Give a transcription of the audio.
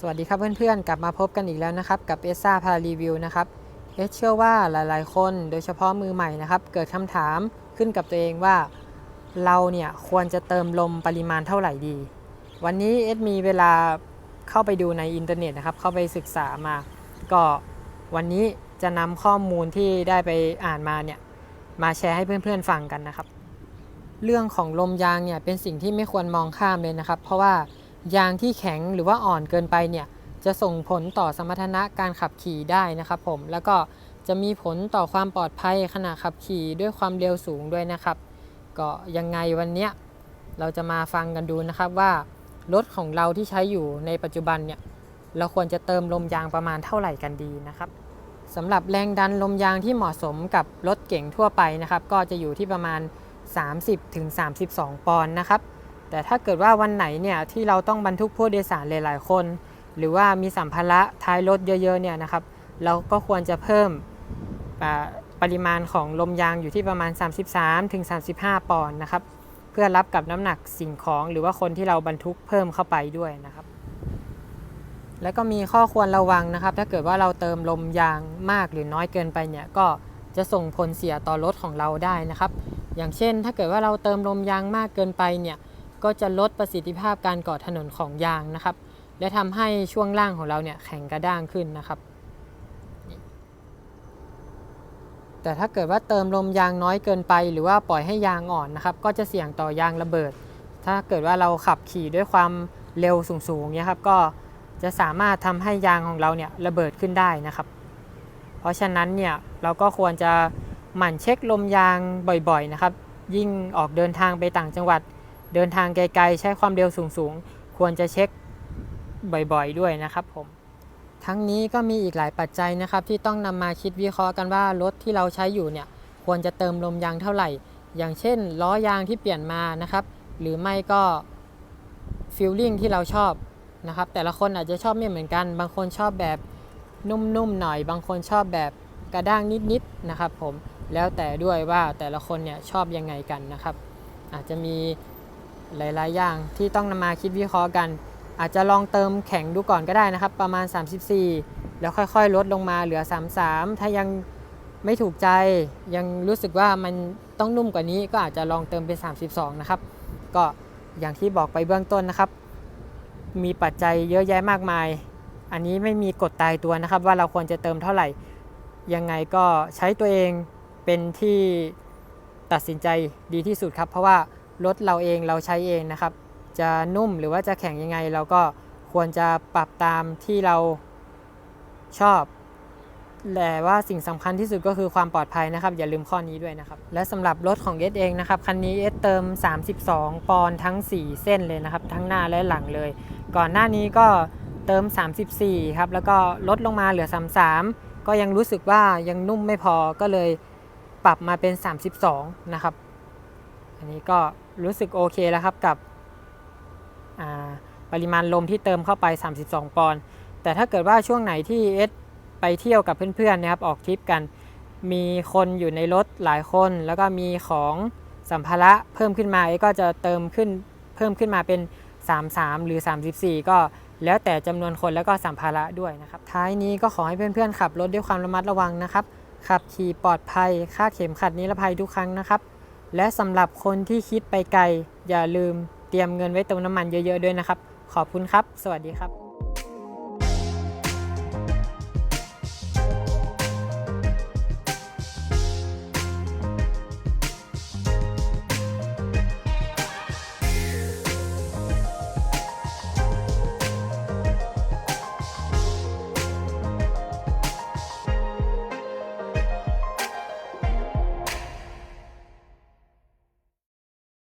สวัสดีครับเพื่อนๆ กลับมาพบกันอีกแล้วนะครับ กับเอสซ่าพารีวิวนะครับเอสเชื่อว่าหลายๆ คนโดยเฉพาะมือใหม่นะครับ เกิดคำถามขึ้นกับตัวเองว่า เราเนี่ยควรจะเติมลมปริมาณเท่าไหร่ดี วันนี้เอสมีเวลาเข้าไปดูในอินเทอร์เน็ตนะครับ เข้าไปศึกษามา ก็วันนี้จะนำข้อมูลที่ได้ไปอ่านมาเนี่ยมาแชร์ให้เพื่อนๆฟังกันนะครับ เรื่องของลมยางเนี่ยเป็นสิ่งที่ไม่ควรมองข้ามเลยนะครับ เพราะว่า ยางที่แข็งหรือว่าอ่อนเกินไปเนี่ยจะส่งผลต่อสมรรถนะการขับขี่ได้นะครับผมแล้วก็จะมีผลต่อความปลอดภัยขณะขับขี่ด้วยความเร็วสูงด้วยนะครับ ก็ยังไงวันเนี้ยเราจะมาฟังกันดูนะครับว่ารถของเราที่ใช้อยู่ในปัจจุบันเนี่ยเราควรจะเติมลมยางประมาณเท่าไหร่กันดีนะครับสำหรับแรงดันลมยางที่เหมาะสมกับรถเก๋งทั่วไปนะครับ ก็จะอยู่ที่ประมาณ 30-32 ปอนด์นะครับ แต่ถ้าเกิดว่าวันไหนเนี่ยที่เราต้องบรรทุกผู้โดยสารหลาย ๆ คน หรือว่ามีสัมภาระท้ายรถเยอะๆเนี่ยนะครับเราก็ควรจะเพิ่มปริมาณของลมยางอยู่ที่ประมาณ 33-35 ปอนด์นะครับเพื่อรับกับน้ำหนักสิ่งของหรือว่าคนที่เราบรรทุกเพิ่มเข้าไปด้วยนะครับ แล้วก็มีข้อควรระวังนะครับ ถ้าเกิดว่าเราเติมลมยางมากหรือน้อยเกินไปเนี่ยก็จะส่งผลเสียต่อรถของเราได้นะครับ อย่างเช่น ถ้าเกิดว่าเราเติมลมยางมากเกินไปเนี่ย ก็จะลดประสิทธิภาพการกาะถนนของยางนะครับ และทำให้ช่วงล่างของเราเนี่ยแข็งกระด้างขึ้นนะครับ แต่ถ้าเกิดว่าเติมลมยางน้อยเกินไป หรือว่าปล่อยให้ยางอ่อนนะครับ ก็จะเสี่ยงต่อยางระเบิด ถ้าเกิดว่าเราขับขี่ด้วยความเร็วสูงๆเนี่ยครับก็จะสามารถทำให้ยางของเราเนี่ยระเบิดขึ้นได้นะครับ เพราะฉะนั้นเนี่ยเราก็ควรจะหมั่นเช็คลมยางบ่อยๆนะครับ ยิ่งออกเดินทางไปต่างจังหวัด เดินทางไกลๆ ใช้ความเร็วสูงๆ ควรจะเช็คบ่อยๆด้วยนะครับผมทั้งนี้ก็มีอีกหลายปัจจัยนะครับ ที่ต้องนำมาคิดวิเคราะห์กันว่ารถที่เราใช้อยู่เนี่ยควรจะเติมลมยางเท่าไหร่ อย่างเช่นล้อยางที่เปลี่ยนมานะครับ หรือไม่ก็ฟิลลิ่งที่เราชอบนะครับ แต่ละคนอาจจะชอบไม่เหมือนกัน บางคนชอบแบบนุ่มๆหน่อย บางคนชอบแบบกระด้างนิดๆนะครับ ผมแล้วแต่ด้วยว่าแต่ละคนเนี่ยชอบยังไงกันนะครับ อาจจะมี หลาย ๆ อย่างที่ต้องนำมาคิดวิเคราะห์กัน อาจจะลองเติมแข็งดูก่อนก็ได้นะครับ ประมาณ 34 แล้วค่อยๆ ลดลงมาเหลือ 33 ถ้ายังไม่ถูกใจยังรู้สึกว่ามันต้องนุ่มกว่านี้ก็อาจจะลองเติมเป็น 32 นะครับ ก็อย่างที่บอกไปเบื้องต้นนะครับ มีปัจจัยเยอะแยะมากมาย อันนี้ไม่มีกฎตายตัวนะครับ ว่าเราควรจะเติมเท่าไหร่ ยังไงก็ใช้ตัวเองเป็นที่ตัดสินใจดีที่สุดครับ เพราะว่า รถเราเองเราใช้เองนะครับ จะนุ่มหรือว่าจะแข็งยังไง เราก็ควรจะปรับตามที่เราชอบแต่ว่าสิ่งสำคัญที่สุดก็คือความปลอดภัยนะครับ อย่าลืมข้อนี้ด้วยนะครับ และสำหรับรถของเอสเองนะครับ คันนี้เอสเติม 32 ปอนด์ทั้ง 4 เส้นเลยนะครับ ทั้งหน้าและหลังเลย ก่อนหน้านี้ก็เติม 34 ครับ แล้วก็ลดลงมาเหลือ 33 ก็ยังรู้สึกว่ายังนุ่มไม่พอก็เลยปรับมาเป็น 32 นะครับ อันนี้ก็ รู้สึกโอเคแล้วครับกับปริมาณลมที่เติมเข้าไป 32 ปอนด์แต่ถ้าเกิดว่าช่วงไหนที่เอสไปเที่ยวกับเพื่อนๆนะครับออกทริปกัน มีคนอยู่ในรถหลายคน แล้วก็มีของสัมภาระเพิ่มขึ้นมาเอสก็จะเติมขึ้นเพิ่มขึ้นมาเป็น 33 หรือ 34 ก็แล้วแต่จำนวนคนแล้วก็สัมภาระด้วยนะครับ ท้ายนี้ก็ขอให้เพื่อนๆขับรถด้วยความระมัดระวังนะครับ ขับขี่ปลอดภัยคาดเข็มขัดนิรภัยทุกครั้งนะครับ และสำหรับคนที่คิดไปไกล อย่าลืมเตรียมเงินไว้เติมน้ำมันเยอะๆด้วยนะครับ ขอบคุณครับ สวัสดีครับ